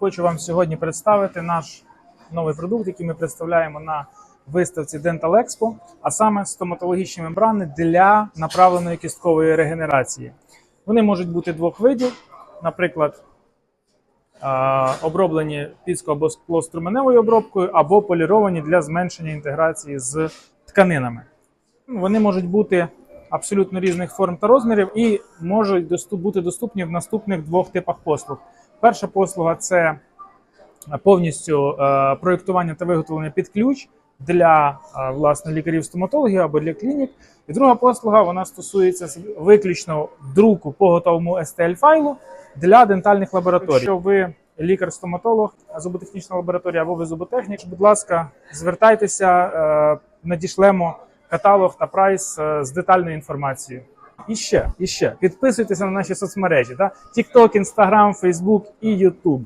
хочу вам сьогодні представити наш новий продукт, який ми представляємо на виставці Dental Expo, а саме стоматологічні мембрани для направленої кісткової регенерації. Вони можуть бути двох видів, наприклад, оброблені піско або склоструменевою обробкою, або поліровані для зменшення інтеграції з тканинами. Вони можуть бути абсолютно різних форм та розмірів і можуть бути доступні в наступних двох типах послуг. Перша послуга це повністю е, проєктування та виготовлення під ключ для е, власне лікарів-стоматологів або для клінік. І друга послуга вона стосується виключно друку по готовому STL файлу для дентальних лабораторій. Якщо ви лікар-стоматолог, зуботехнічна лабораторія або ви зуботехнік, будь ласка, звертайтеся, е, надішлемо каталог та прайс з детальною інформацією. І ще, і ще підписуйтеся на наші соцмережі: да? TikTok, Instagram, Facebook і YouTube.